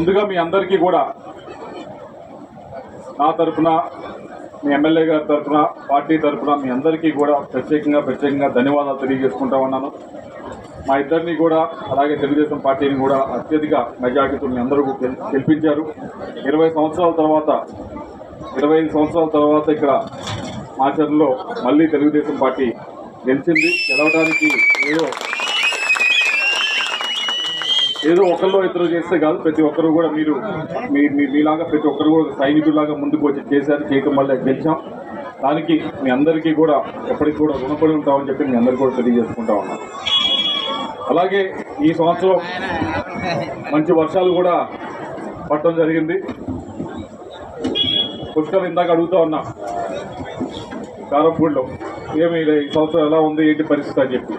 ముందుగా మీ అందరికీ కూడా నా తరపున మీ ఎమ్మెల్యే గారి తరఫున పార్టీ తరపున మీ అందరికీ కూడా ప్రత్యేకంగా ప్రత్యేకంగా ధన్యవాదాలు తెలియజేసుకుంటా ఉన్నాను. మా ఇద్దరిని కూడా అలాగే తెలుగుదేశం పార్టీని కూడా అత్యధిక మెజార్టీతో మీ అందరూ గెలిపించారు. ఇరవై సంవత్సరాల తర్వాత ఇరవై ఐదు సంవత్సరాల తర్వాత ఇక్కడ మాచర్లో మళ్ళీ తెలుగుదేశం పార్టీ గెలిచింది. గెలవడానికి ఏదో ఏదో ఒకరిలో ఇద్దరు చేస్తే కాదు ప్రతి ఒక్కరు కూడా మీరు మీ మీ- మీలాగా ప్రతి ఒక్కరు కూడా సైనికులాగా ముందుకు వచ్చి చేశారు చేయటం వల్ల గెలిచాం. దానికి మీ అందరికీ కూడా ఎప్పటికి కూడా రుణపడి ఉంటామని చెప్పి మీ అందరికీ కూడా తెలియజేసుకుంటా ఉన్నాం. అలాగే ఈ సంవత్సరం మంచి వర్షాలు కూడా పట్టడం జరిగింది. పుష్కర్ ఇందాక అడుగుతా ఉన్నా కారంపూడిలో ఏమి ఈ సంవత్సరం ఎలా ఉంది ఏంటి పరిస్థితి అని చెప్పి.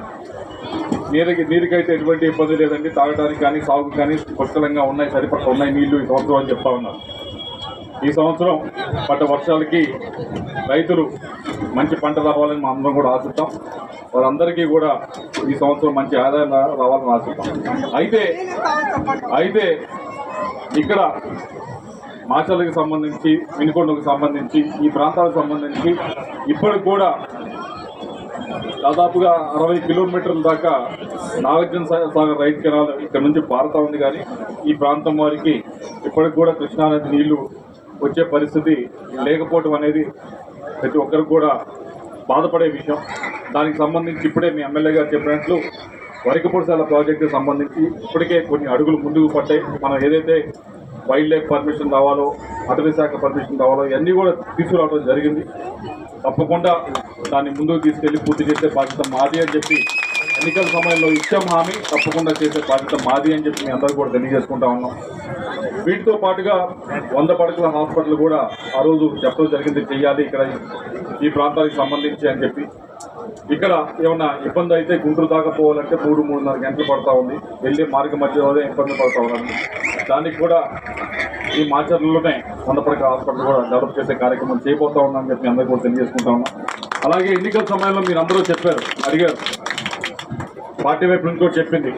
నీరుకి నీరుకైతే ఎటువంటి ఇబ్బంది లేదండి. తాగడానికి కానీ సాగుకు కానీ పుష్కలంగా ఉన్నాయి సరిపడ ఉన్నాయి నీళ్ళు ఈ సంవత్సరం అని చెప్తా ఉన్నారు. ఈ సంవత్సరం పడ్డ వర్షాలకి రైతులు మంచి పంట రావాలని మా అందరం కూడా ఆశిస్తాం. వారందరికీ కూడా ఈ సంవత్సరం మంచి ఆదాయం రావాలని ఆశిస్తాం. అయితే అయితే ఇక్కడ మాచలకు సంబంధించి వినుకొండకు సంబంధించి ఈ ప్రాంతాలకు సంబంధించి ఇప్పటికి కూడా దాదాపుగా అరవై కిలోమీటర్ల దాకా నాగార్జున సాగర్ రైట్ కెనాల్ ఇక్కడ నుంచి పారుతా ఉంది కానీ ఈ ప్రాంతం వారికి ఇప్పటికి కూడా కృష్ణానది నీళ్ళు వచ్చే పరిస్థితి లేకపోవడం అనేది ప్రతి ఒక్కరికి కూడా బాధపడే విషయం. దానికి సంబంధించి ఇప్పుడే మీ ఎమ్మెల్యే గారు చెప్పినట్లు వరికపొడిసాల ప్రాజెక్టు సంబంధించి ఇప్పటికే కొన్ని అడుగులు ముందుకు పడ్డాయి. మనం ఏదైతే వైల్డ్ లైఫ్ పర్మిషన్ రావాలో అటవీ శాఖ పర్మిషన్ రావాలో ఇవన్నీ కూడా తీసుకురావడం జరిగింది. తప్పకుండా దాన్ని ముందుకు తీసుకెళ్ళి పూర్తి చేసే బాధ్యత మాది అని చెప్పి ఎన్నికల సమయంలో ఇచ్చాం హామీ. తప్పకుండా చేసే బాధ్యత మాది అని చెప్పి మీ అందరూ కూడా తెలియజేసుకుంటా ఉన్నాం. వీటితో పాటుగా వంద పడకల హాస్పిటల్ కూడా ఆ రోజు చెప్పడం జరిగింది. చేయాలి ఇక్కడ ఈ ప్రాంతానికి సంబంధించి అని చెప్పి. ఇక్కడ ఏమన్నా ఇబ్బంది అయితే గుంటూరు దాకా పోవాలంటే మూడు మూడున్నర గంటలు పడతా ఉంది. వెళ్ళే మార్గ మధ్యలోనే ఇబ్బంది పడతా ఉన్నాను దానికి కూడా ఈ మాచర్లలోనే వందపడక హాస్పిటల్ కూడా డెవలప్ చేసే కార్యక్రమం చేయబోతా ఉన్నామని చెప్పి అందరూ అందరికీ కూడా తెలియజేసుకుంటా ఉన్నాం. అలాగే ఎన్నికల సమయంలో మీరు అందరూ చెప్పారు అడిగారు. పార్టీ వైపు నుంచి కూడా చెప్పింది.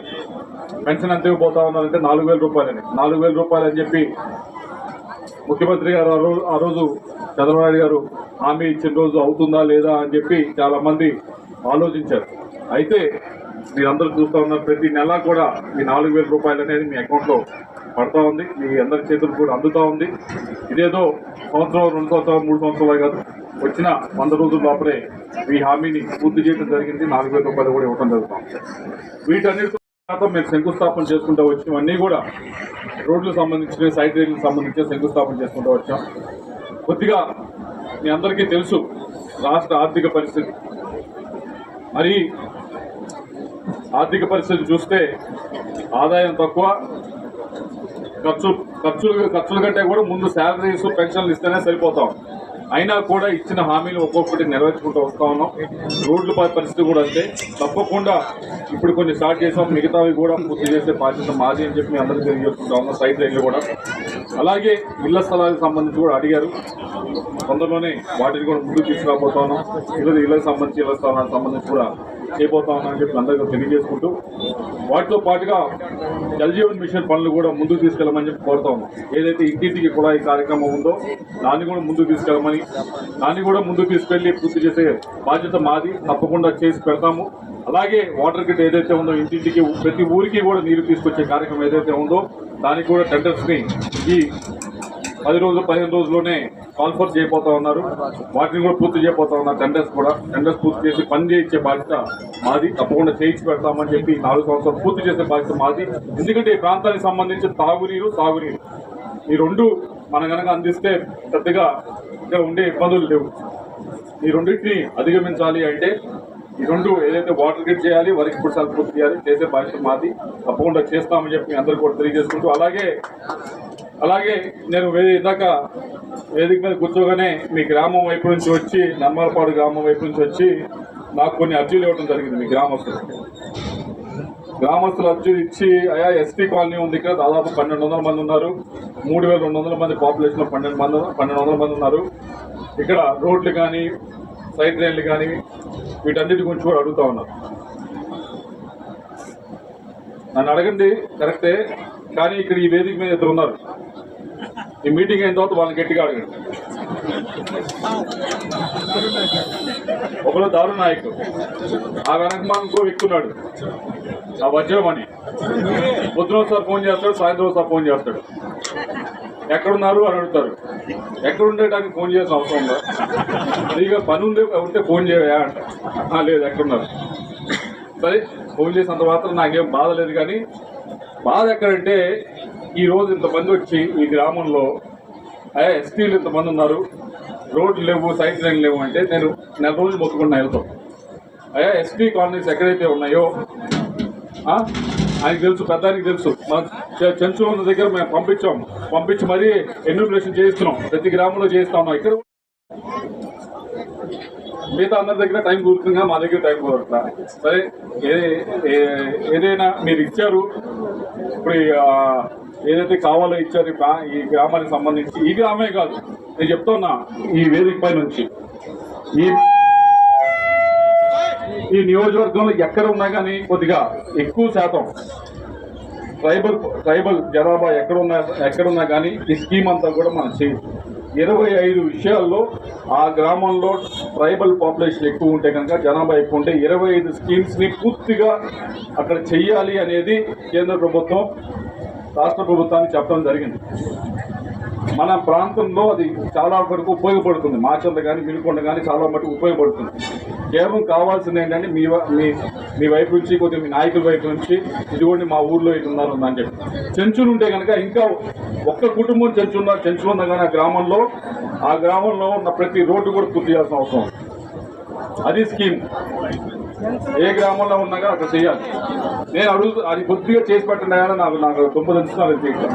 పెన్షన్ ఎంత ఇవ్వబోతా ఉన్నారంటే నాలుగు వేల రూపాయలని. నాలుగు వేల రూపాయలు అని చెప్పి ముఖ్యమంత్రి గారు ఆ రోజు ఆ రోజు చంద్రబాబు నాయుడు గారు హామీ ఇచ్చిన రోజు అవుతుందా లేదా అని చెప్పి చాలామంది ఆలోచించారు. అయితే మీరందరూ చూస్తూ ఉన్నారు ప్రతి నెల కూడా ఈ నాలుగు వేల రూపాయలు అనేది మీ అకౌంట్లో పడతా ఉంది. మీ అందరి చేతులు కూడా అందుతా ఉంది. ఇదేదో సంవత్సరం రెండు సంవత్సరాలు మూడు సంవత్సరాలు కాదు. వచ్చిన వంద రోజుల లోపలే మీ హామీని పూర్తి చేయడం జరిగింది. నాలుగు వేల రూపాయలు కూడా ఇవ్వడం జరుగుతాం వీటన్నిటితో తర్వాత మేము శంకుస్థాపన చేసుకుంటూ వచ్చినవన్నీ కూడా రోడ్లకు సంబంధించిన సైడ్ రైళ్ళకు సంబంధించిన శంకుస్థాపన చేసుకుంటూ వచ్చాం. కొద్దిగా మీ అందరికీ తెలుసు రాష్ట్ర ఆర్థిక పరిస్థితి. మరి ఆర్థిక పరిస్థితి చూస్తే ఆదాయం తక్కువ ఖర్చు ఖర్చులు ఖర్చుల కంటే కూడా ముందు శాలరీస్ పెన్షన్లు ఇస్తేనే సరిపోతాం. అయినా కూడా ఇచ్చిన హామీలు ఒక్కొక్కటి నెరవేర్చుకుంటూ వస్తూ ఉన్నాం. రోడ్ల పరిస్థితి కూడా అంతే. తప్పకుండా ఇప్పుడు కొన్ని స్టార్ట్ చేసాం. మిగతావి కూడా పూర్తి చేసే బాధ్యత మాది అని చెప్పి అందరికీ తెలియజేసుకుంటా ఉన్నాం. సైడ్ రైళ్ళు కూడా. అలాగే ఇళ్ళ స్థలాలకు సంబంధించి కూడా అడిగారు. తొందరలోనే వాటిని కూడా ముందుకు తీసుకురాబోతా ఉన్నాం. ఇళ్ళకు సంబంధించి ఇళ్ళ స్థలాలకు సంబంధించి కూడా చేయబోతా ఉన్నామని చెప్పి అందరికీ తెలియజేసుకుంటూ. వాటితో పాటుగా జలజీవన్ మిషన్ పనులు కూడా ముందుకు తీసుకెళ్ళమని చెప్పి కోరుతా ఉన్నాం. ఏదైతే ఇంటింటికి కూడా ఈ కార్యక్రమం ఉందో దాన్ని కూడా ముందుకు తీసుకెళ్ళమని దాన్ని కూడా ముందుకు తీసుకెళ్ళి పూర్తి చేసే బాధ్యత మాది. తప్పకుండా చేసి పెడతాము. అలాగే వాటర్ కిట్ ఏదైతే ఉందో ఇంటింటికి ప్రతి ఊరికి కూడా నీరు తీసుకొచ్చే కార్యక్రమం ఏదైతే ఉందో దానికి కూడా టెండర్స్ని ఈ పది రోజులు పదిహేను రోజుల్లోనే కాన్ఫర్ చేయబోతా ఉన్నారు. వాటిని కూడా పూర్తి చేయబోతా ఉన్నారు. టెండర్స్ కూడా టెండర్స్ పూర్తి చేసి పని చేయించే బాధ్యత మాది తప్పకుండా చేయించి పెడతామని చెప్పి నాలుగు సంవత్సరాలు పూర్తి చేసే బాధ్యత మాది. ఎందుకంటే ఈ ప్రాంతానికి సంబంధించి తాగునీరు సాగునీరు. ఈ రెండు మన కనుక అందిస్తే పెద్దగా ఇక్కడ ఉండే ఇబ్బందులు లేవు. ఈ రెండింటిని అధిగమించాలి అంటే ఈ రెండు ఏదైతే వాటర్ గ్రిడ్ చేయాలి వరికి పుట్టాలు పూర్తి చేయాలి చేసే బాధ్యత మాది. తప్పకుండా చేస్తామని చెప్పి అందరూ కూడా తెలియజేసుకుంటూ అలాగే అలాగే నేను ఇందాక వేదిక మీద కూర్చోగానే మీ గ్రామం వైపు నుంచి వచ్చి నమ్మలపాడు గ్రామం వైపు నుంచి వచ్చి నాకు కొన్ని అర్జీలు ఇవ్వడం జరిగింది మీ గ్రామస్తులు. గ్రామస్తులు అర్జీలు ఇచ్చి అయా ఎస్టీ కాలనీ ఉంది ఇక్కడ దాదాపు పన్నెండు వందల మంది ఉన్నారు. మూడు వేల రెండు వందల మంది పాపులేషన్ పన్నెండు మంది పన్నెండు వందల మంది ఉన్నారు. ఇక్కడ రోడ్లు కానీ సైడ్ రైన్లు కానీ వీటన్నిటి గురించి కూడా అడుగుతా ఉన్నారు నన్ను అడగండి కరెక్టే కానీ ఇక్కడ ఈ వేదిక మీద ఇద్దరు ఉన్నారు. ఈ మీటింగ్ అయిన తర్వాత వాళ్ళని గట్టిగా అడగండి. ఒకరు దారు నాయకుడు. ఆ వెనక ఇంకో వ్యక్తి ఉన్నాడు ఆ వజ్రమణి పొద్దున ఒకసారి ఫోన్ చేస్తాడు సాయంత్రం ఒకసారి ఫోన్ చేస్తాడు. ఎక్కడున్నారు అని అడుగుతారు. ఎక్కడుండేటానికి ఫోన్ చేసిన అవసరం ఉందా? ఫ్రీగా పని ఉంది ఉంటే ఫోన్ చేయవా అంట. లేదు ఎక్కడున్నారు. సరే ఫోన్ చేసినంత మాత్రం నాకేం బాధ లేదు కానీ బాధ ఎక్కడంటే ఈరోజు ఇంతమంది వచ్చి ఈ గ్రామంలో అయ్యా ఎస్టీలు ఇంతమంది ఉన్నారు. రోడ్లు లేవు సైడ్ లైన్ లేవు అంటే నేను నెల రోజులు మొత్తుకున్నా వెళ్తాం అయ్యా ఎస్టీ కాలనీస్ ఎక్కడైతే ఉన్నాయో ఆయనకు తెలుసు పెద్దానికి తెలుసు. మన చె- ఉన్న దగ్గర మేము పంపించాం. పంపించి మరీ ఎన్యూమినేషన్ చేయిస్తున్నాం. ప్రతి గ్రామంలో చేయిస్తా ఉన్నాం. ఇక్కడ మిగతా అందరి దగ్గర టైం కూర్చుందిగా మా దగ్గర టైం కుదరట్లా సరే ఏదైనా మీరు ఇచ్చారు. ఇప్పుడు ఏదైతే కావాలో ఇచ్చారు ఈ ఈ గ్రామానికి సంబంధించి ఈ గ్రామే కాదు. నేను చెప్తున్నా ఈ వేదిక పై నుంచి. ఈ ఈ నియోజకవర్గంలో ఎక్కడ ఉన్నా కానీ కొద్దిగా ఎక్కువ శాతం ట్రైబల్ ట్రైబల్ జనాభా ఎక్కడున్నా ఎక్కడున్నా కానీ ఈ స్కీమ్ అంతా కూడా మనం చేయం. ఇరవై ఐదు విషయాల్లో ఆ గ్రామంలో ట్రైబల్ పాపులేషన్ ఎక్కువ ఉంటే కనుక జనాభా ఎక్కువ ఉంటే ఇరవై ఐదు స్కీమ్స్ని పూర్తిగా అక్కడ చెయ్యాలి అనేది కేంద్ర ప్రభుత్వం రాష్ట్ర ప్రభుత్వానికి చెప్పడం జరిగింది. మన ప్రాంతంలో అది చాలా వరకు ఉపయోగపడుతుంది. మాచంద కానీ మినుకొండ కానీ చాలా మటుకు ఉపయోగపడుతుంది. కేవలం కావాల్సింది ఏంటంటే మీ మీ మీ వైపు నుంచి కొద్దిగా మీ నాయకుల వైపు నుంచి ఇదిగోండి మా ఊర్లో ఇటు ఉన్నారు అని చెప్పి. చెంచులు ఉంటే కనుక ఇంకా ఒక్క కుటుంబం చెంచు ఉన్న చెంచు ఉన్న కానీ ఆ గ్రామంలో ఆ గ్రామంలో ఉన్న ప్రతి రోడ్డు కూడా పూర్తి చేయాల్సిన అవసరం అది స్కీమ్. ఏ గ్రామంలో ఉన్నా కానీ అక్కడ చేయాలి. నేను అడుగు అది బుద్ధిగా చేసి పెట్టినాయని కానీ నాకు నాకు దుంప తెలుస్తున్నారు చేయటం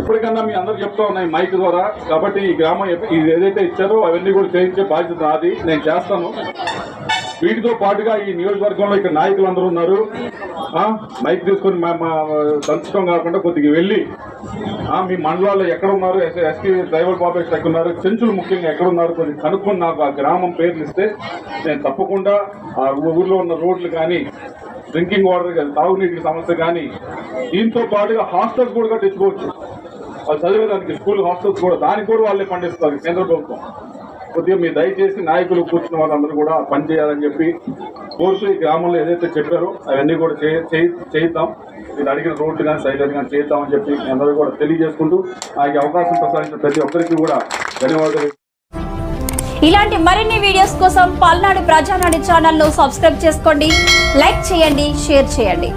ఇప్పటికన్నా మీ అందరు చెప్తా ఉన్నాయి మైక్ ద్వారా. కాబట్టి ఈ గ్రామం ఇది ఏదైతే ఇచ్చారో అవన్నీ కూడా చేయించే బాధ్యత నాది. నేను చేస్తాను. వీటితో పాటుగా ఈ నియోజకవర్గంలో ఇక్కడ నాయకులు అందరూ ఉన్నారు. మైక్ తీసుకొని మా దంచడం కాకుండా కొద్దిగా వెళ్ళి మీ మండలాల్లో ఎక్కడ ఉన్నారు ఎస్- ఎస్టీ డ్రైవర్ పాపేషన్ ఎక్కడ ఉన్నారు. చెంచులు ముఖ్యంగా ఎక్కడ ఉన్నారు కనుక్కొని నాకు ఆ గ్రామం పేర్లు ఇస్తే నేను తప్పకుండా ఆ ఊర్లో ఉన్న రోడ్లు కానీ డ్రింకింగ్ వాటర్ కానీ తాగునీటి సమస్య కానీ దీంతో పాటుగా హాస్టల్స్ కూడా తెచ్చుకోవచ్చు వాళ్ళు చదివేదానికి స్కూల్ హాస్టల్స్ కూడా దానికి కూడా వాళ్ళే పండిస్తారు కేంద్ర ప్రభుత్వం. కొద్దిగా మీరు దయచేసి నాయకులు కూర్చున్న వాళ్ళందరూ కూడా పనిచేయాలని చెప్పి కోర్సు ఈ గ్రామంలో ఏదైతే చెప్పారో అవన్నీ కూడా చే- చే- చేయిద్దాం. మీరు అడిగిన రోడ్లు కానీ సైడ్ కానీ చేద్దామని చెప్పి మీ అందరూ కూడా తెలియజేసుకుంటూ ఆ అవకాశం ప్రసాదించిన ప్రతి ఒక్కరికి కూడా ధన్యవాదాలు. ఇలాంటి మరిన్ని వీడియోస్ కోసం పల్నాడు ప్రజానాడు ఛానల్ను సబ్స్క్రైబ్ చేసుకోండి లైక్ చేయండి షేర్ చేయండి.